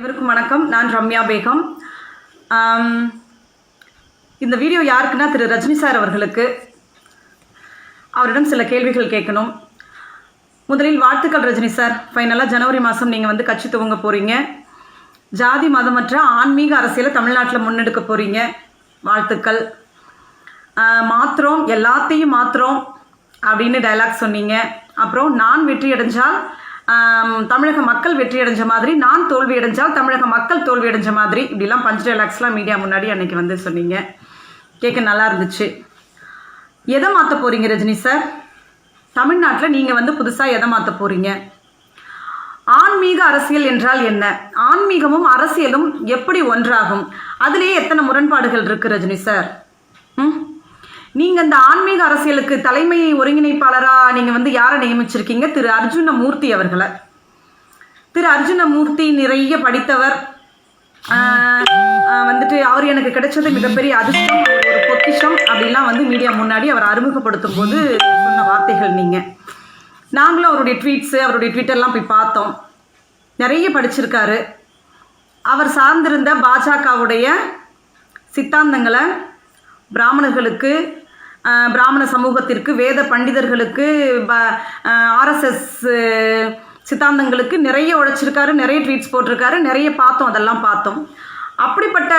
அனைவருக்கும் வணக்கம். நான் ரம்யா பேகம். இந்த வீடியோ யாருக்குன்னா திரு ரஜினி சார் அவர்களுக்கு. அவரிடம் சில கேள்விகள் கேட்கணும். முதலில் வாழ்த்துக்கள் ரஜினி சார். ஃபைனலாக ஜனவரி மாதம் நீங்கள் வந்து கட்சி துவங்க போகிறீங்க ஜாதி மதமற்ற ஆன்மீக அரசியலை தமிழ்நாட்டில் முன்னெடுக்க போகிறீங்க வாழ்த்துக்கள். மாத்திரம் எல்லாத்தையும் மாத்திரம் அப்படின்னு டைலாக் சொன்னீங்க. அப்புறம் நான் வெற்றி அடைஞ்சால் தமிழக மக்கள் வெற்றி அடைஞ்ச மாதிரி நான் தோல்வி அடைஞ்சால் தமிழக மக்கள் தோல்வி அடைஞ்ச மாதிரி. இப்படிலாம் பஞ்ச் டைலாக்ஸ்லாம் மீடியா முன்னாடி அன்னைக்கு வந்து சொன்னீங்க. கேட்க நல்லா இருந்துச்சு. எதை மாற்ற போகிறீங்க ரஜினி சார் தமிழ்நாட்டில் நீங்கள் வந்து புதுசாக எதை மாற்ற போகிறீங்க ஆன்மீக அரசியல் என்றால் என்ன? ஆன்மீகமும் அரசியலும் எப்படி ஒன்றாகும்? அதிலேயே எத்தனை முரண்பாடுகள் இருக்கு ரஜினி சார் ம்? நீங்கள் இந்த ஆன்மீக அரசியலுக்கு தலைமை ஒருங்கிணைப்பாளராக நீங்கள் வந்து யாரை நியமிச்சிருக்கீங்க? திரு அர்ஜுன மூர்த்தி அவர்களை. திரு அர்ஜுன மூர்த்தி நிறைய படித்தவர். வந்துட்டு அவர் எனக்கு கிடைச்சது மிகப்பெரிய அதிர்ஷ்டம் ஒரு பொக்கிஷம் அப்படிலாம் வந்து மீடியா முன்னாடி அவர் அறிமுகப்படுத்தும் போது சொன்ன வார்த்தைகள் நீங்கள் நாங்களும் அவருடைய ட்வீட்ஸு அவருடைய ட்விட்டர்லாம் போய் பார்த்தோம். நிறைய படிச்சிருக்காரு. அவர் சார்ந்திருந்த பாஜகவுடைய சித்தாந்தங்களை பிராமணர்களுக்கு பிராமண சமூகத்திற்கு வேத பண்டிதர்களுக்கு ஆர்எஸ்எஸ் சித்தாந்தங்களுக்கு நிறைய உழைச்சிருக்காரு நிறைய ட்வீட்ஸ் போட்டிருக்காரு நிறைய பார்த்தோம் அதெல்லாம் பார்த்தோம். அப்படிப்பட்ட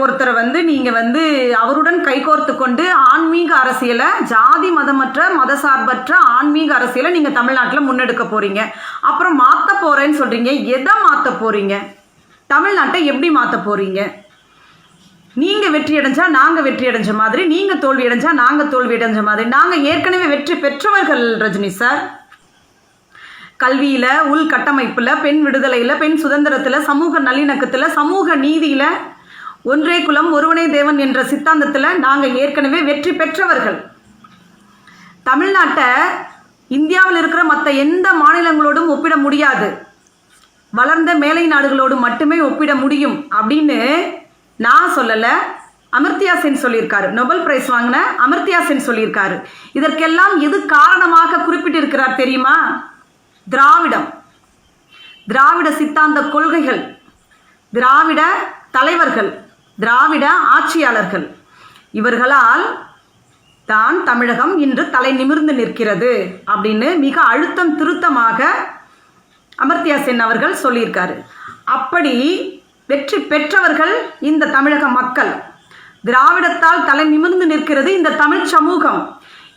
ஒருத்தரை வந்து நீங்கள் வந்து அவருடன் கைகோர்த்து கொண்டு ஆன்மீக அரசியலை ஜாதி மதமற்ற மதசார்பற்ற ஆன்மீக அரசியலை நீங்கள் தமிழ்நாட்டில் முன்னெடுக்க போகிறீங்க அப்புறம் மாற்ற போகிறேன்னு சொல்கிறீங்க எதை மாற்ற போகிறீங்க தமிழ்நாட்டை எப்படி மாற்ற போகிறீங்க நீங்கள் வெற்றி அடைஞ்சா நாங்கள் வெற்றி அடைஞ்ச மாதிரி நீங்கள் தோல்வி அடைஞ்சா நாங்கள் தோல்வி அடைஞ்ச மாதிரி. நாங்கள் ஏற்கனவே வெற்றி பெற்றவர்கள் ரஜினி சார். கல்வியில் உள்கட்டமைப்பில் பெண் விடுதலையில் பெண் சுதந்திரத்தில் சமூக நல்லிணக்கத்தில் சமூக நீதியில் ஒன்றே குலம் ஒருவனே தேவன் என்ற சித்தாந்தத்தில் நாங்கள் ஏற்கனவே வெற்றி பெற்றவர்கள். தமிழ்நாட்டை இந்தியாவில் இருக்கிற மற்ற எந்த மாநிலங்களோடும் ஒப்பிட முடியாது. வளர்ந்த மேலை நாடுகளோடு மட்டுமே ஒப்பிட முடியும் அப்படின்னு நான் சொல்லலை அமர்த்தியா சென் சொல்லியிருக்காரு. நொபல் பிரைஸ் வாங்கின அமர்த்தியா சென் சொல்லியிருக்காரு. இதற்கெல்லாம் எது காரணமாக குறிப்பிட்டிருக்கிறார் தெரியுமா? திராவிடம். திராவிட சித்தாந்த கொள்கைகள். திராவிட தலைவர்கள். திராவிட ஆட்சியாளர்கள். இவர்களால் தான் தமிழகம் இன்று தலை நிமிர்ந்து நிற்கிறது அப்படின்னு மிக அழுத்தம் திருத்தமாக அமர்த்தியா சென் அவர்கள் சொல்லியிருக்காரு. அப்படி வெற்றி பெற்றவர்கள் இந்த தமிழக மக்கள். திராவிடத்தால் தலை நிமிர்ந்து நிற்கிறது இந்த தமிழ் சமூகம்.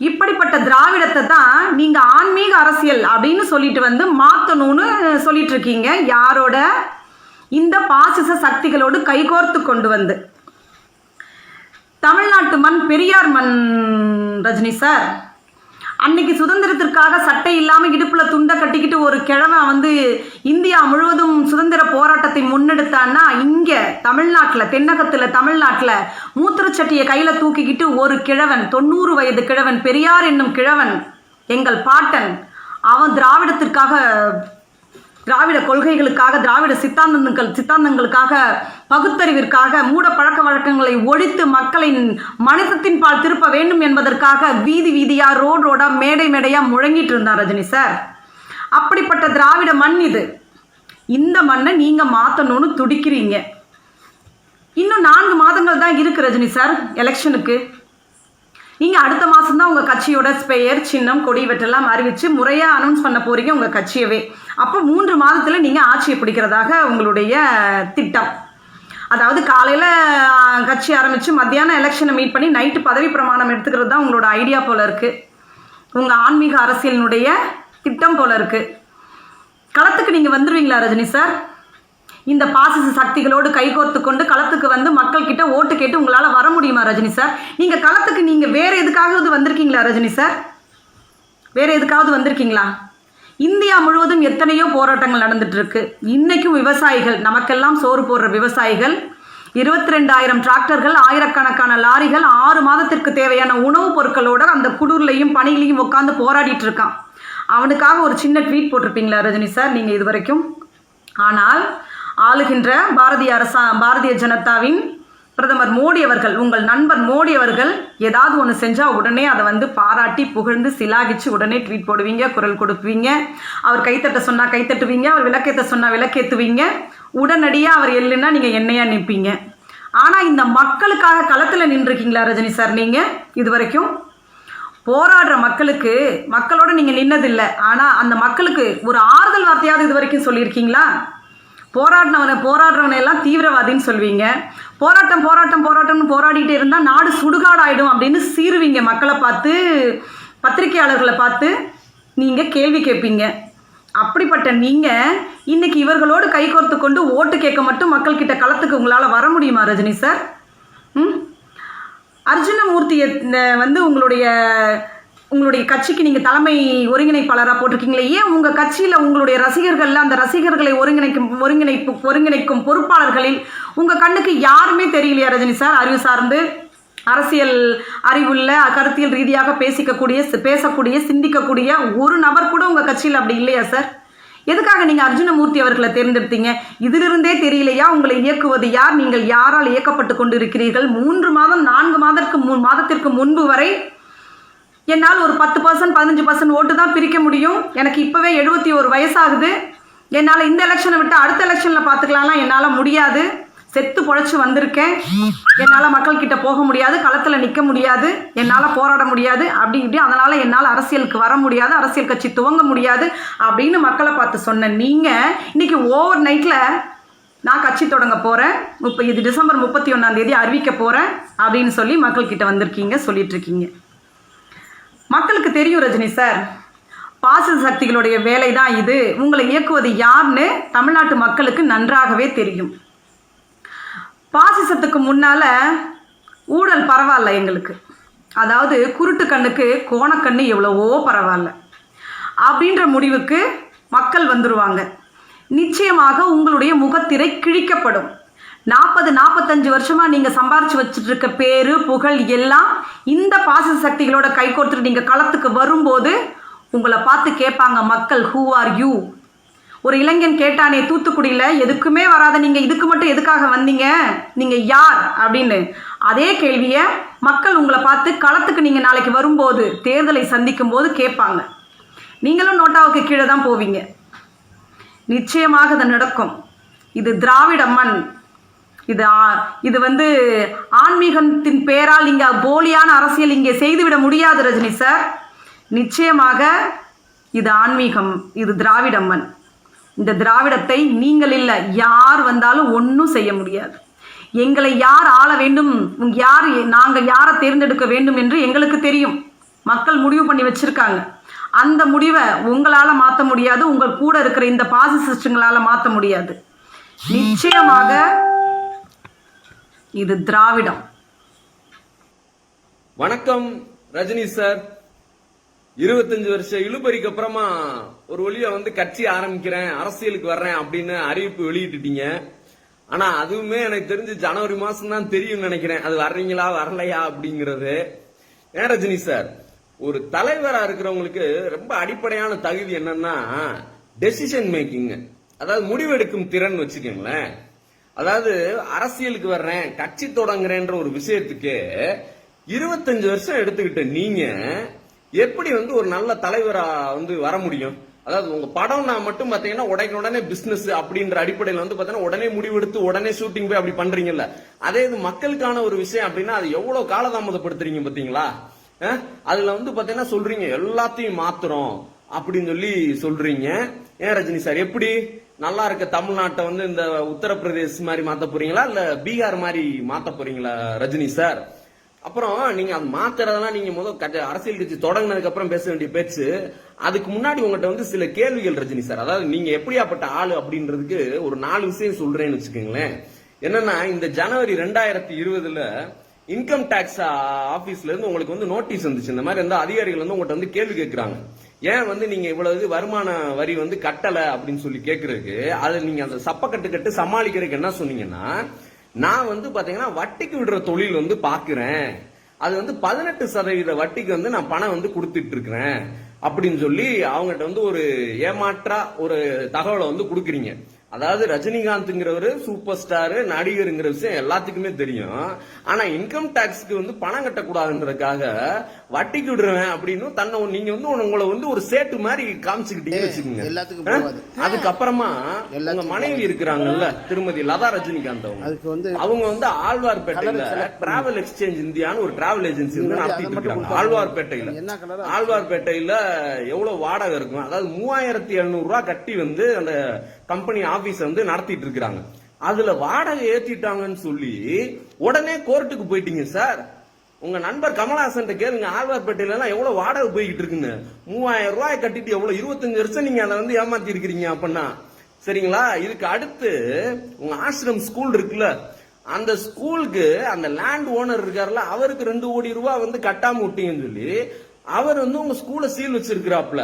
இப்படிப்பட்ட திராவிடத்தை தான் நீங்கள் ஆன்மீக அரசியல் அப்படின்னு சொல்லிட்டு வந்து மாற்றணும்னு சொல்லிட்டு இருக்கீங்க யாரோட? இந்த பாசிச சக்திகளோடு கைகோர்த்து கொண்டு வந்து. தமிழ்நாட்டு மண் பெரியார் மண் ரஜினி சார். அன்னைக்கு சுதந்திரத்திற்காக சட்டை இல்லாமல் இடுப்பில் துண்டை கட்டிக்கிட்டு ஒரு கிழவன் வந்து இந்தியா முழுவதும் சுதந்திர போராட்டத்தை முன்னெடுத்தான்னா இங்கே தமிழ்நாட்டில் தென்னகத்தில் தமிழ்நாட்டில் மூத்திரச்சட்டியை கையில் தூக்கிக்கிட்டு ஒரு கிழவன் தொண்ணூறு வயது கிழவன் பெரியார் என்னும் கிழவன் எங்கள் பாட்டன் அவன் திராவிடத்திற்காக திராவிட கொள்கைகளுக்காக திராவிட சித்தாந்தங்கள் சித்தாந்தங்களுக்காக பகுத்தறிவிற்காக மூட பழக்க வழக்கங்களை ஒழித்து மக்களின் மனிதத்தின் பால் திருப்ப வேண்டும் என்பதற்காக வீதி வீதியா ரோடு ரோடா மேடை மேடையா முழங்கிட்டு இருந்தார் ரஜினி சார். அப்படிப்பட்ட திராவிட மண் இது. இந்த மண்ணை நீங்க மாத்தணும்னு துடிக்கிறீங்க. இன்னும் நான்கு மாதங்கள் தான் இருக்கு ரஜினி சார் எலெக்ஷனுக்கு. நீங்கள் அடுத்த மாதம் தான் உங்கள் கட்சியோட பெயர் சின்னம் கொடி இவற்றெல்லாம் அறிவித்து முறையாக அனௌன்ஸ் பண்ண போகிறீங்க உங்கள் கட்சியவே. அப்போ மூன்று மாதத்தில் நீங்கள் ஆட்சியை பிடிக்கிறதாக உங்களுடைய திட்டம். அதாவது காலையில் கட்சி ஆரம்பித்து மத்தியானம் எலெக்ஷனை மீட் பண்ணி நைட்டு பதவி பிரமாணம் எடுத்துக்கிறது தான் உங்களோட ஐடியா போல இருக்குது உங்கள் ஆன்மீக அரசியலினுடைய திட்டம் போல இருக்குது களத்துக்கு நீங்கள் வந்துடுவீங்களா ரஜினி சார் இந்த பாசிச சக்திகளோடு கைகோர்த்து கொண்டு களத்துக்கு வந்து மக்கள் கிட்ட ஓட்டு கேட்டு உங்களால் வர முடியுமா ரஜினி சார்? நீங்கள் களத்துக்கு நீங்கள் வேற எதுக்காவது வந்திருக்கீங்களா ரஜினி சார்? வேற எதுக்காவது வந்திருக்கீங்களா? இந்தியா முழுவதும் எத்தனையோ போராட்டங்கள் நடந்துட்டு இருக்கு இன்னைக்கும் விவசாயிகள் நமக்கெல்லாம் சோறு போடுற விவசாயிகள் இருபத்தி ரெண்டாயிரம் டிராக்டர்கள் ஆயிரக்கணக்கான லாரிகள் ஆறு மாதத்திற்கு தேவையான உணவுப் பொருட்களோட அந்த குடூர்லையும் பணியிலையும் உட்காந்து போராடிட்டு இருக்கான் அவனுக்காக ஒரு சின்ன ட்வீட் போட்டிருப்பீங்களா ரஜினி சார் நீங்கள் இது வரைக்கும் ஆனால் ஆளுகின்ற பாரதிய அரசா பாரதிய ஜனதாவின் பிரதமர் மோடி அவர்கள் உங்கள் நண்பர் மோடி அவர்கள் ஏதாவது ஒன்று செஞ்சால் உடனே அதை வந்து பாராட்டி புகழ்ந்து சிலாகிச்சு உடனே ட்வீட் போடுவீங்க குரல் கொடுப்பீங்க. அவர் கைத்தட்ட சொன்னால் கைத்தட்டுவீங்க அவர் விளக்கேற்ற சொன்னால் விளக்கேற்றுவீங்க உடனடியாக அவர் எல்லுன்னா நீங்கள் என்னையா நிற்பீங்க ஆனால் இந்த மக்களுக்காக களத்தில் நின்றுருக்கீங்களா ரஜினி சார் நீங்கள் இது வரைக்கும் போராடுற மக்களுக்கு மக்களோட நீங்கள் நின்னதில்லை. ஆனால் அந்த மக்களுக்கு ஒரு ஆறுதல் வார்த்தையாவது இது வரைக்கும் சொல்லியிருக்கீங்களா? போராடினவனை போராடுறவனை எல்லாம் தீவிரவாதின்னு சொல்வீங்க. போராட்டம் போராட்டம் போராட்டம்னு போராடிட்டு இருந்தால் நாடு சுடுகாடாயிடும் அப்படின்னு சீருவீங்க மக்களை பார்த்து பத்திரிகையாளர்களை பார்த்து நீங்கள் கேள்வி கேட்பீங்க. அப்படிப்பட்ட நீங்கள் இன்னைக்கு இவர்களோடு கைகோர்த்து கொண்டு ஓட்டு கேட்க மட்டும் மக்கள்கிட்ட களத்துக்கு உங்களால் வர முடியுமா ரஜினி சார்? ம்? அர்ஜுனமூர்த்தியை வந்து உங்களுடைய உங்களுடைய கட்சிக்கு நீங்கள் தலைமை ஒருங்கிணைப்பாளராக போட்டிருக்கீங்களே ஏன் உங்கள் கட்சியில் உங்களுடைய ரசிகர்கள் அந்த ரசிகர்களை ஒருங்கிணைக்கும் ஒருங்கிணைப்பு ஒருங்கிணைக்கும் பொறுப்பாளர்களில் உங்கள் கண்ணுக்கு யாருமே தெரியலையா ரஜினி சார்? அறிவு சார்ந்து அரசியல் அறிவுள்ள கருத்தியல் ரீதியாக பேசிக்கக்கூடிய பேசக்கூடிய சிந்திக்கக்கூடிய ஒரு நபர் கூட உங்கள் கட்சியில் அப்படி இல்லையா சார்? எதுக்காக நீங்கள் அர்ஜுனமூர்த்தி அவர்களை தேர்ந்தெடுத்தீங்க? இதிலிருந்தே தெரியலையா உங்களை இயக்குவது யார்? நீங்கள் யாரால் இயக்கப்பட்டு கொண்டிருக்கிறீர்கள்? மூன்று மாதம் நான்கு மாதத்திற்கு மூ மாதத்திற்கு முன்பு வரை என்னால் ஒரு பத்து பர்சன்ட் பதினஞ்சு பர்சன்ட் ஓட்டு தான் பிரிக்க முடியும். எனக்கு இப்போவே எழுபத்தி ஒரு வயசாகுது. என்னால் இந்த எலெக்ஷனை விட்டு அடுத்த எலெக்ஷனில் பார்த்துக்கலாம்லாம் என்னால் முடியாது. செத்து பொழைச்சி வந்திருக்கேன். என்னால் மக்கள்கிட்ட போக முடியாது களத்தில் நிற்க முடியாது என்னால் போராட முடியாது அப்படி இப்படி. அதனால் என்னால் அரசியலுக்கு வர முடியாது அரசியல் கட்சி துவங்க முடியாது அப்படின்னு மக்களை பார்த்து சொன்ன நீங்கள் இன்றைக்கி ஓவர் நைட்டில் நான் கட்சி தொடங்க போகிறேன் இப்போ இது டிசம்பர் முப்பத்தி ஒன்றாந்தேதி அறிவிக்க போகிறேன் அப்படின்னு சொல்லி மக்கள்கிட்ட வந்திருக்கீங்க சொல்லிகிட்ருக்கீங்க மக்களுக்கு தெரியும் ரஜினி சார். பாசிச சக்திகளுடைய வேலை தான் இது. உங்களை இயக்குவது யாருன்னு தமிழ்நாட்டு மக்களுக்கு நன்றாகவே தெரியும். பாசிசத்துக்கு முன்னால் ஊழல் பரவாயில்ல எங்களுக்கு. அதாவது குருட்டு கண்ணுக்கு கோணக்கண்ணு எவ்வளவோ பரவாயில்ல. அப்படின்ற முடிவுக்கு மக்கள் வந்துடுவாங்க நிச்சயமாக உங்களுடைய முகத்திரை கிழிக்கப்படும். நாற்பது நாற்பத்தஞ்சு வருஷமா நீங்க சம்பாரிச்சு வச்சுட்டு இருக்க பேரு புகழ் எல்லாம் இந்த பாச சக்திகளோட கை கோர்த்துட்டு நீங்க களத்துக்கு வரும்போது உங்களை பார்த்து கேட்பாங்க மக்கள் ஹூ ஆர் யூ ஒரு இளைஞன் கேட்டானே தூத்துக்குடியில் எதுக்குமே வராத நீங்கள் இதுக்கு மட்டும் எதுக்காக வந்தீங்க? நீங்கள் யார்? அப்படின்னு. அதே கேள்வியை மக்கள் உங்களை பார்த்து களத்துக்கு நீங்கள் நாளைக்கு வரும்போது தேர்தலை சந்திக்கும் போது கேட்பாங்க. நீங்களும் நோட்டாவுக்கு கீழே தான் போவீங்க. நிச்சயமாக இது நடக்கும். இது திராவிட மண். இது ஆ- இது வந்து ஆன்மீகத்தின் பேரால் நீங்க போலியான அரசியல் இங்கே செய்துவிட முடியாது ரஜினி சார். நிச்சயமாக இது ஆன்மீகம் இது திராவிடம்மன். இந்த திராவிடத்தை நீங்கள் இல்லை யார் வந்தாலும் ஒன்றும் செய்ய முடியாது. எங்களை யார் ஆள வேண்டும் உங்க யார் நாங்கள் யாரை தேர்ந்தெடுக்க வேண்டும் என்று எங்களுக்கு தெரியும். மக்கள் முடிவு பண்ணி வச்சிருக்காங்க. அந்த முடிவை உங்களால் மாற்ற முடியாது உங்கள் கூட இருக்கிற இந்த பாசிசிஸ்டுங்களால் மாற்ற முடியாது. நிச்சயமாக இது திராவிடம். வணக்கம் ரஜினி சார். இருபத்தஞ்சு வருஷம் இழுபறிக்கு அப்புறமா ஒரு வழியா வந்து கட்சி ஆரம்பிக்கிறேன் அரசியலுக்கு வர்றேன் அப்படின்னு அறிவிப்பு வெளியிட்டுட்டீங்க. ஆனா அதுவுமே எனக்கு தெரிஞ்சு ஜனவரி மாசம் தான் தெரியும் நினைக்கிறேன். அது வர்றீங்களா வரலையா அப்படிங்கறது. ஏன் ரஜினி சார்? ஒரு தலைவரா இருக்கிறவங்களுக்கு ரொம்ப அடிப்படையான தகுதி என்னன்னா டெசிஷன் மேக்கிங் அதாவது முடிவெடுக்கும் திறன் வச்சுக்கோங்களேன். அதாவது அரசியலுக்கு வர்றேன் கட்சி தொடங்குறேன்ற ஒரு விஷயத்துக்கு இருபத்தஞ்சு வருஷம் எடுத்துக்கிட்ட நீங்க எப்படி வந்து ஒரு நல்ல தலைவரா வந்து வர முடியும்? அதாவது உங்க படம்னா மட்டும் பாத்தீங்கன்னா உடனே உடனே பிசினஸ் அப்படின்ற அடிப்படையில் வந்து பாத்தீங்கன்னா உடனே முடிவெடுத்து உடனே ஷூட்டிங் போய் அப்படி பண்றீங்கல்ல. அதே இது மக்களுக்கான ஒரு விஷயம் அப்படின்னா அது எவ்வளவு காலதாமதப்படுத்துறீங்க பாத்தீங்களா? அதுல வந்து பாத்தீங்கன்னா சொல்றீங்க எல்லாத்தையும் மாத்துறோம் அப்படின்னு சொல்லி சொல்றீங்க. ஏன் ரஜினி சார் எப்படி? நல்லா இருக்க தமிழ்நாட்டை வந்து இந்த உத்தரப்பிரதேஷ் மாதிரி மாத்த போறீங்களா? இல்ல பீகார் மாதிரி மாத்த போறீங்களா ரஜினி சார்? அப்புறம் நீங்க அது மாத்துறதெல்லாம் நீங்க முதல் கட்ச அரசியல் கட்சி தொடங்கினதுக்கு அப்புறம் பேச வேண்டிய பேச்சு. அதுக்கு முன்னாடி உங்ககிட்ட வந்து சில கேள்விகள் ரஜினி சார். அதாவது நீங்க எப்படியாப்பட்ட ஆளு அப்படின்றதுக்கு ஒரு நாலு விஷயம் சொல்றேன்னு வச்சுக்கோங்களேன். என்னன்னா இந்த ஜனவரி ரெண்டாயிரத்தி இருபதுல இன்கம் டாக்ஸ் ஆபீஸ்ல இருந்து உங்களுக்கு வந்து நோட்டீஸ் வந்துச்சு. இந்த மாதிரி வந்து அதிகாரிகள் வந்து உங்கள்கிட்ட வந்து கேள்வி கேட்கிறாங்க ஏன் வந்து நீங்க இவ்வளவு இது வருமான வரி வந்து கட்டல அப்படின்னு சொல்லி கேக்குறதுக்கு அதை நீங்க அந்த சப்பக்கட்டு கட்டு சமாளிக்கிறதுக்கு என்ன சொன்னீங்கன்னா நான் வந்து பாத்தீங்கன்னா வட்டிக்கு விடுற தொழில் வந்து பாக்குறேன். அது வந்து பதினெட்டு சதவீத வட்டிக்கு வந்து நான் பணம் வந்து கொடுத்துட்டு இருக்கிறேன் அப்படின்னு சொல்லி அவங்ககிட்ட வந்து ஒரு ஏமாற்றா ஒரு தகவலை வந்து கொடுக்குறீங்க. அதாவது ரஜினிகாந்த்ங்கிறவரு சூப்பர் ஸ்டார் நடிகருங்கிற விஷயம் எல்லாத்துக்குமே தெரியும். ஆனா இன்கம் டாக்ஸ்க்கு வந்து பணம் கட்டக்கூடாதுன்றதுக்காக வட்டிக்கு விடுறேன் அப்படின்னு தன்னை நீங்க வந்து உங்களை வந்து ஒரு சேட்டு மாதிரி காமிச்சுக்கிட்டீங்க வச்சுக்கோங்க. எல்லாத்துக்கும். அதுக்கப்புறமா உங்க மனைவி இருக்கிறாங்கல்ல திருமதி லதா ரஜினிகாந்த் அவங்க. அதுக்கு வந்து அவங்க வந்து ஆழ்வார்பேட்டையில டிராவல் எக்ஸ்சேஞ்ச் இந்தியான்னு ஒரு டிராவல் ஏஜென்சி வந்து நடத்திட்டு இருக்காங்க. ஆழ்வார்பேட்டையில. ஆழ்வார்பேட்டையில எவ்வளவு வாடகை இருக்கும். அதாவது மூவாயிரத்தி எழுநூறு ரூபாய் கட்டி வந்து அந்த கம்பெனி ஆபீஸ் வந்து நடத்திட்டு இருக்கிறாங்க. அதுல வாடகை ஏத்திட்டாங்கன்னு சொல்லி உடனே கோர்ட்டுக்கு போயிட்டீங்க சார். உங்க நண்பர் கமலஹாசன் கேளுங்க ஆழ்வார்பேட்டையில எல்லாம் எவ்வளவு வாடகை போய்கிட்டு இருக்குன்னு. மூவாயிரம் ரூபாய் கட்டிட்டு எவ்வளவு இருபத்தஞ்சு வருஷம் நீங்க அதை வந்து ஏமாத்தி இருக்கிறீங்க அப்படின்னா சரிங்களா? இதுக்கு அடுத்து உங்க ஆசிரம் ஸ்கூல் இருக்குல்ல அந்த ஸ்கூலுக்கு அந்த லேண்ட் ஓனர் இருக்காருல்ல அவருக்கு ரெண்டு கோடி ரூபாய் வந்து கட்டாம விட்டீங்கன்னு சொல்லி அவர் வந்து உங்க ஸ்கூலை சீல் வச்சிருக்கிறாப்ல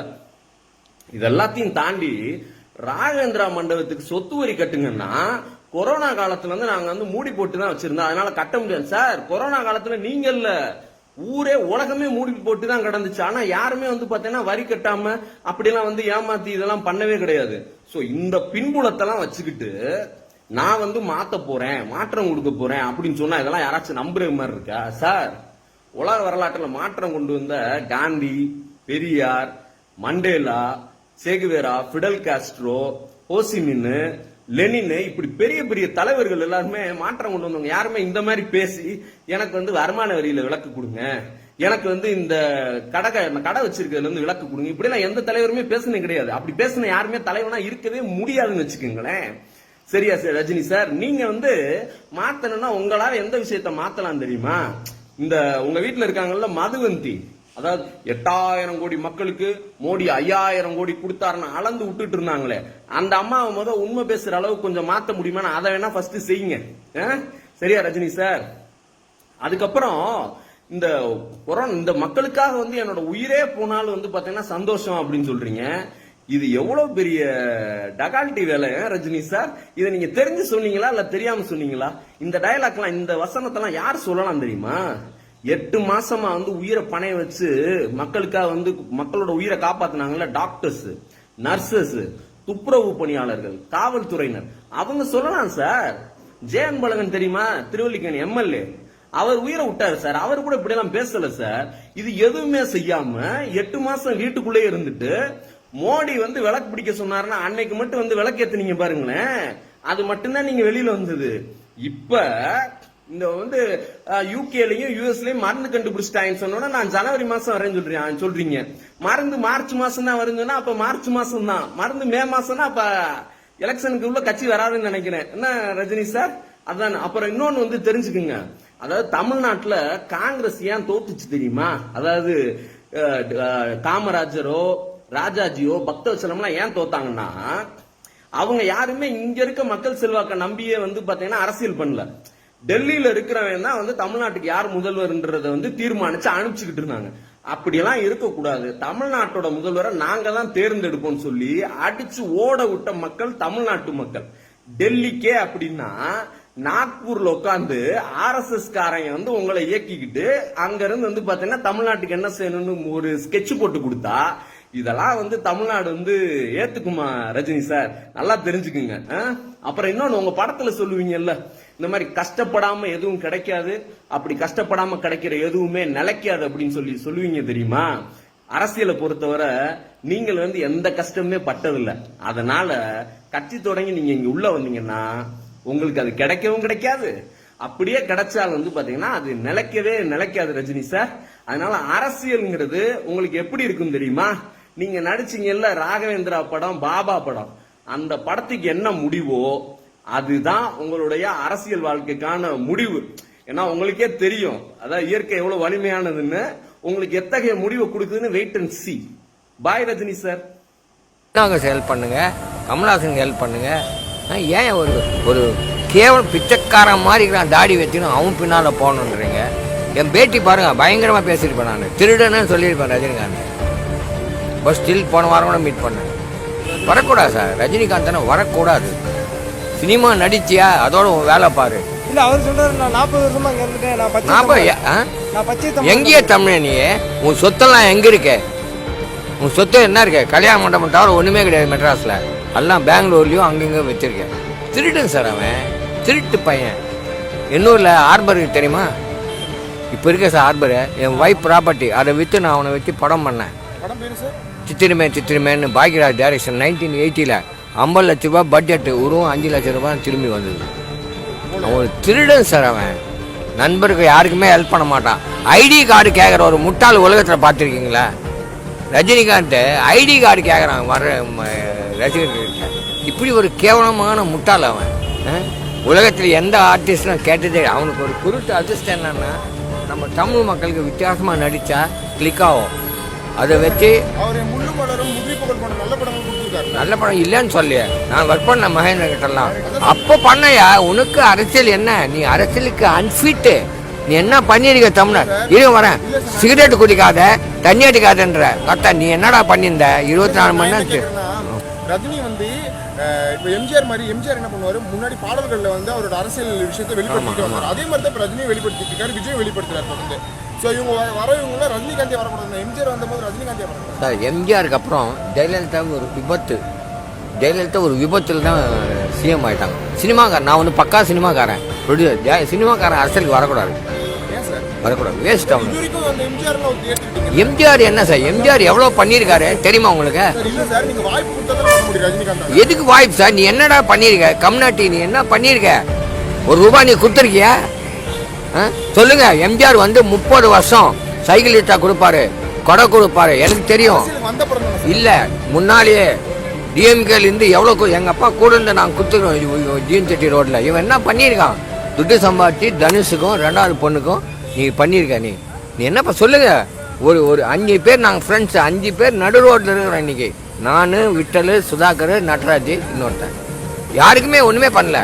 இதெல்லாத்தையும் தாண்டி ராகேந்திரா மண்டபத்துக்கு சொத்து வரி கட்டுங்கன்னா கொரோனா காலத்துல வந்து நாங்க வந்து மூடி போட்டு தான் வச்சிருந்தோம். அதனால கட்ட முடியாது. சார் கொரோனா காலத்துல நீங்க இல்ல. ஊரே உலகமே மூடி போட்டு தான் கிடந்துச்சு. ஆனா யாருமே வந்து பாத்தீங்கன்னா வரி கட்டாம அப்படிலாம் வந்து ஏமாத்தி இதெல்லாம் பண்ணவே கிடையாது. சோ இந்த பின்புலத்தெல்லாம் வச்சுக்கிட்டு நான் வந்து மாத்த போறேன் மாற்றம் கொடுக்க போறேன் அப்படின்னு சொன்னா இதெல்லாம் யாராச்சும் நம்புற மாதிரி இருக்கா? சார் உலக வரலாற்றுல மாற்றம் கொண்டு வந்த Gandhi Periyar Mandela Che Guevara Fidel Castro Ho Chi Minh Lenin இப்படி பெரிய பெரிய தலைவர்கள் எல்லாருமே மாற்றம் கொண்டு வந்தவங்க. யாருமே இந்த மாதிரி பேசி எனக்கு வந்து வருமான வரியில விளக்கு கொடுங்க. எனக்கு வந்து இந்த கடை கடை வச்சிருக்கிறதுல இருந்து விளக்கு கொடுங்க. இப்படி எல்லாம் எந்த தலைவருமே பேசுனது கிடையாது. அப்படி பேசின யாருமே தலைவனா இருக்கவே முடியாதுன்னு வச்சுக்கோங்களேன். சரியா சார் ரஜினி சார் நீங்க வந்து மாத்தணும்னா உங்களால எந்த விஷயத்த மாத்தலாம் தெரியுமா? இந்த உங்க வீட்டுல இருக்காங்கல்ல மதுவந்தி. அதாவது எட்டாயிரம் கோடி மக்களுக்கு மோடி ஐயாயிரம் கோடி கொடுத்தாருன்னு அளந்து விட்டுட்டு இருந்தாங்களே. அந்த அம்மாவை முத உண்மை பேசுற அளவுக்கு கொஞ்சம் மாத்த முடியுமா அதை வேணா ஃபர்ஸ்ட் செய்யுங்க. ஆ? சரியா ரஜினி சார்? அதுக்கப்புறம் இந்த கொரோனா இந்த மக்களுக்காக வந்து என்னோட உயிரே போனாலும் வந்து பாத்தீங்கன்னா சந்தோஷம் அப்படின்னு சொல்றீங்க. இது எவ்வளவு பெரிய டகால்ட்டி வேலை ரஜினி சார்? இதை நீங்க தெரிஞ்சு சொன்னீங்களா இல்ல தெரியாம சொன்னீங்களா? இந்த டயலாக்லாம் இந்த வசனத்தெல்லாம் யார் சொல்லலாம் தெரியுமா? எட்டு மாசமா வந்து உயிரை பணைய வச்சு மக்களுக்காக வந்து மக்களோட உயிரை காப்பாத்தினாங்கல்ல டாக்டர்ஸ் நர்சஸ் துப்புரவு பணியாளர்கள் காவல்துறையினர். அவங்க சொல்லலாம் சார். ஜெயன் பழகன் தெரியுமா? திருவல்லிக்கணி எம்எல்ஏ. அவர் உயிரை விட்டாரு சார். அவர் கூட இப்படி எல்லாம் பேசல சார். இது எதுவுமே செய்யாம எட்டு மாசம் வீட்டுக்குள்ளே இருந்துட்டு மோடி வந்து விளக்கு பிடிக்க சொன்னாருன்னா அன்னைக்கு மட்டும் வந்து விளக்கு ஏத்துனீங்க பாருங்களேன். அது மட்டும்தான் நீங்க வெளியில வந்தது. இப்ப இந்த வந்து யூகேலையும் யூஎஸ்லயும் மருந்து கண்டுபிடிச்சிட்டாங்கன்னு சொன்னோட நான் ஜனவரி மாசம் வரேன்னு சொல்றேன் சொல்றீங்க. மருந்து மார்ச் மாசம் தான் வருதுன்னா அப்ப மார்ச் மாசம் தான். மருந்து மே மாசம்னா அப்ப எலெக்ஷனுக்கு உள்ள கட்சி வராதுன்னு நினைக்கிறேன். என்ன ரஜினி சார்? அதான். அப்புறம் இன்னொன்னு வந்து தெரிஞ்சுக்குங்க. அதாவது தமிழ்நாட்டுல காங்கிரஸ் ஏன் தோத்துச்சு தெரியுமா? அதாவது காமராஜரோ ராஜாஜியோ பக்தவச்சலம்லாம் ஏன் தோத்தாங்கன்னா அவங்க யாருமே இங்க இருக்க மக்கள் செல்வாக்க நம்பியே வந்து பாத்தீங்கன்னா அரசியல் பண்ணல. டெல்லியில இருக்கிறவன் தான் வந்து தமிழ்நாட்டுக்கு யார் முதல்வர்ன்றதை வந்து தீர்மானிச்சு அனுப்பிச்சுக்கிட்டு இருந்தாங்க. அப்படியெல்லாம் இருக்கக்கூடாது. தமிழ்நாட்டோட முதல்வரை நாங்க தான் தேர்ந்தெடுப்போம் சொல்லி அடிச்சு ஓட விட்ட மக்கள் தமிழ்நாட்டு மக்கள். டெல்லிக்கே அப்படின்னா நாக்பூர்ல உட்காந்து ஆர் எஸ் எஸ் காரங்க வந்து உங்களை இயக்கிக்கிட்டு அங்கிருந்து வந்து பாத்தீங்கன்னா தமிழ்நாட்டுக்கு என்ன செய்யணும்னு ஒரு ஸ்கெட்ச் போட்டு கொடுத்தா இதெல்லாம் வந்து தமிழ்நாடு வந்து ஏத்துக்குமா ரஜினி சார் நல்லா தெரிஞ்சுக்குங்க. அப்புறம் இன்னொன்னு உங்க படத்துல சொல்லுவீங்கல்ல இந்த மாதிரி கஷ்டப்படாம எதுவும் கிடைக்காது. அப்படி கஷ்டப்படாம கிடைக்கிற எதுவுமே நிலைக்காது அப்படின்னு சொல்லி சொல்லுவீங்க தெரியுமா? அரசியலை பொறுத்தவரை நீங்கள் வந்து எந்த கஷ்டமுமே பட்டதில்லை. அதனால கட்சி தொடங்கி நீங்க இங்க உள்ள வந்தீங்கன்னா உங்களுக்கு அது கிடைக்கவும் கிடைக்காது. அப்படியே கிடைச்சால் வந்து பாத்தீங்கன்னா அது நிலைக்கவே நிலைக்காது ரஜினி சார். அதனால அரசியல்ங்கிறது உங்களுக்கு எப்படி இருக்கும் தெரியுமா? நீங்க நடிச்சீங்கல்ல ராகவேந்திரா படம் பாபா படம். அந்த படத்துக்கு என்ன முடிவோ அதுதான் உங்களுடைய அரசியல் வாழ்க்கைக்கான முடிவு. ஏன்னா உங்களுக்கே தெரியும். அதான் இயற்கை எவ்வளவு வலிமையானதுன்னு. உங்களுக்கு எத்தகைய முடிவை கொடுக்குதுன்னு wait and see bye Rajini sir நாங்கள் ஹெல்ப் பண்ணுங்க. கமல்ஹாசனுக்கு ஹெல்ப் பண்ணுங்க. ஏன் ஒரு ஒரு கேவலம் பிச்சைக்காரன் மாதிரி இருக்கிறான் தாடி வச்சுக்கணும் அவன் பின்னால் போகணுன்றீங்க? என் பேட்டி பாருங்க பயங்கரமாக பேசியிருப்பேன் நான். திருடன்னு சொல்லியிருப்பேன் ரஜினிகாந்த். பஸ் ஸ்டில் போன வாரம் கூட மீட் பண்ணேன். வரக்கூடாது சார் ரஜினிகாந்த் தானே வரக்கூடாது. சினிமா நடிச்சியா? அதோட உன் வேலை பாரு. இல்ல அவர் சொல்றாரு நான் நாற்பது வருஷமா இங்க இருந்துட்டேன். நான் பச்சை. ஆ? நான் பச்சை. எங்கேயே தமிழ நீ? உன் சொத்தெல்லாம் எங்க இருக்க? உன் சொத்து என்ன இருக்கு? கல்யாண மண்டபம் தவிர ஒண்ணுமே கிடையாது மெட்ராஸ்ல. எல்லாம் பெங்களூர்லேயும் அங்கங்க வச்சிருக்கேன். திருடன் சார் அவன். திருட்டு பையன். எண்ணூரில் ஹார்பர் தெரியுமா? இப்போ இருக்க சார் ஹார்பரு என் ஒய்ஃப் ப்ராப்பர்ட்டி அதை விற்று நான் அவனை வச்சு படம் பண்ணேன். சித்திரமே சித்திரமேன்னு பாக்யராஜ் டைரக்ஷன் நைன்டீன் எயிட்டியில் ஐம்பது லட்ச ரூபா பட்ஜெட்டு உருவம் அஞ்சு லட்ச ரூபாய் திரும்பி வந்தது. அவன் ஒரு திருடன் சார் அவன். நண்பருக்கு யாருக்குமே ஹெல்ப் பண்ண மாட்டான். ஐடி கார்டு கேட்குற ஒரு முட்டாள் உலகத்தில் பார்த்துருக்கீங்களா? ரஜினிகாந்த் ஐடி கார்டு கேட்குறான் வர ம, ரசிகர்கள்ட்ட இப்படி ஒரு கேவலமான முட்டாள் அவன். உலகத்தில் எந்த ஆர்டிஸ்டும் கேட்டதே அவனுக்கு ஒரு குருட்டு அதிர்ஷ்டம் என்னன்னா நம்ம தமிழ் மக்களுக்கு வித்தியாசமாக நடித்தா கிளிக் ஆகும். அதை வச்சு அவரை முள்ளு மலரும் முதிரி புகழ் நல்ல படங்கள் நல்ல படம் இல்லைன்னு சொல்லிய. நான் ஒர்க் பண்ண மகேந்திர கிட்டலாம் அப்போ பண்ணையா? உனக்கு அரசியல் என்ன? நீ அரசியலுக்கு அன்ஃபிட்டு நீ என்ன பண்ணிருக்க தமிழர்? இருங்க வரேன். சிகரெட் குடிக்காத தண்ணி அடிக்காதன்ற. அத்தா நீ என்னடா பண்ணியிருந்த? இருபத்தி நாலு மணி கேக்குறேன்னா, ரஜினி வந்து இப்ப எம்ஜிஆர் மாதிரி எம்ஜிஆர் என்ன பண்ணுவாரு? முன்னாடி பாடல்கள்ல வந்து அவரோட அரசியல் விஷயத்தை வெளிப்படுத்திட்டு வந்தாரு. அதே மாதிரி தான் இப்ப ரஜினி வெளிப்படுத்திட்டு இருக்காரு விஜய் வெளிப்படுத்துறாரு தொடர்ந்து சோ இவங்க வர- வர இவங்க ரஜினிகாந்தே வரக்கூடாது. எம்ஜிஆர் வந்தபோது ரஜினிகாந்தே வரக்கூடாது. சார் எம்ஜிஆருக்கு அப்புறம் ஜெயலலிதா ஒரு விபத்து. ஜெயலலிதா ஒரு விபத்தில் தான் சிஎம் ஆயிட்டாங்க. சினிமாக்காரன் நான் வந்து பக்கா சினிமாக்காரன். ப்ரொடியூசர் சினிமாக்காரன் அரசியலுக்கு வரக்கூடாது. வரக்கூடாது. வேஸ்ட் அந்த எம்ஜிஆர் என்ன சார்? எம்ஜிஆர் எவ்வளோ பண்ணியிருக்காரு? தெரியுமா உங்களுக்கு? எதுக்கு வாய்ப்பு சார்? நீ என்னடா பண்ணிருக்க கம்நாட்டி நீ என்ன பண்ணிருக்க ஒரு ரூபாய் நீ கொடுத்துருக்கியா? சொல்லுங்க எம்ஜிஆர் வந்து முப்பது வருஷம் சைக்கிள் இட்டா கொடுப்பாரு கொடை கொடுப்பாரு எனக்கு தெரியும். இல்லை இல்ல முன்னாலேயே டிஎம்கேலேருந்து எவ்வளோ எங்கள் எங்க அப்பா கூட இருந்து நான் கொடுத்துருக்கோம் ஜீன் செட்டி ரோட்ல. இவன் என்ன பண்ணியிருக்கான்? துட்டு சம்பாதிச்சு தனுஷுக்கும் ரெண்டாவது பொண்ணுக்கும் நீ பண்ணியிருக்க நீ. நீ என்னப்பா சொல்லுங்க? ஒரு ஒரு அஞ்சு பேர் நாங்கள் ஃப்ரெண்ட்ஸ் அஞ்சு பேர் நடு ரோட்டில் இருக்கிறோம் இன்னைக்கு. நான் விட்டல் சுதாகர் நடராஜ் இன்னொருத்தன். யாருக்குமே ஒன்றுமே பண்ணல.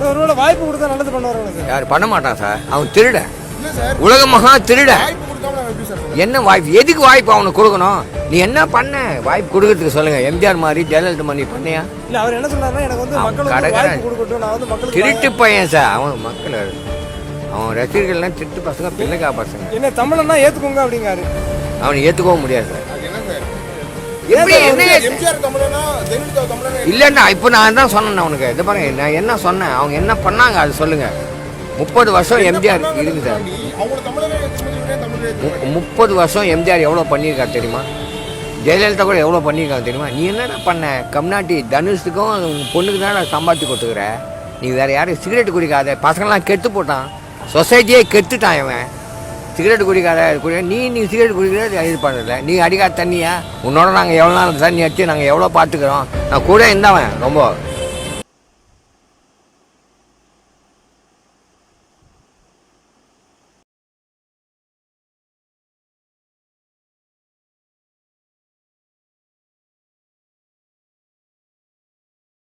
சார் ஒருவேளை வாய்ப்பு கொடுத்தா நல்லது பண்ணுவாரு சார் யார் பண்ண மாட்டான் சார். அவன் சார் உலக மகா சொல்றது? என்ன வாய்ப்பு? எதுக்கு வாய்ப்பு அவனுக்கு கொடுக்கணும்? நீ என்ன பண்ண? வாய்ப்பு கொடுக்கறதுக்கு சொல்லுங்க. எம்ஜிஆர் மாதிரி ஜெயலலிதா மாதிரி பண்ணியா? இல்ல அவர் என்ன சொன்னாருன்னா எனக்கு வந்து மக்கள். வாய்ப்பு கொடுக்கட்டும் நான் வந்து மக்களுக்கு திருட்டு பையன் சார். அவன் மக்கள் அவன் ரசிகர்கள்லாம் திருட்டு பசங்க பிள்ளைக்கா பசங்க. என்ன தமிழன்னா ஏத்துக்கோங்க அப்படிங்காரு. அவனை ஏற்றுக்கவும் முடியாது சார். இல்லைண்ணா இப்போ நான் தான் சொன்னேன் அவனுக்கு இது பாருங்க நான் என்ன சொன்னேன்? அவங்க என்ன பண்ணாங்க? அது சொல்லுங்க. முப்பது வருஷம் எம்ஜிஆர் இருக்கு சார். முப்பது வருஷம் எம்ஜிஆர் எவ்வளோ பண்ணியிருக்காரு தெரியுமா? ஜெயலலிதா கூட எவ்வளோ பண்ணியிருக்காங்க தெரியுமா? நீ என்னடா பண்ண? கம்நாட்டி தனுஷுக்கும் உன் பொண்ணுக்கு தான் சம்பாதிச்சு கொடுத்துக்கிற. நீ வேற யாரும் சிகரெட் குடிக்காத. பசங்களாம் கெட்டு போட்டான். சொசைட்டியே கெட்டுட்டான் இவன். சிகரெட் குடிக்காத குடி நீ நீ சிகரெட் குடிக்கிறது இது பண்ணல நீ அடிக்காத தண்ணியா? உன்னோட நாங்கள் எவ்வளோ நாள் தண்ணி அடிச்சு நாங்கள் எவ்வளோ பார்த்துக்கிறோம் நான் கூட இருந்தவன் ரொம்ப.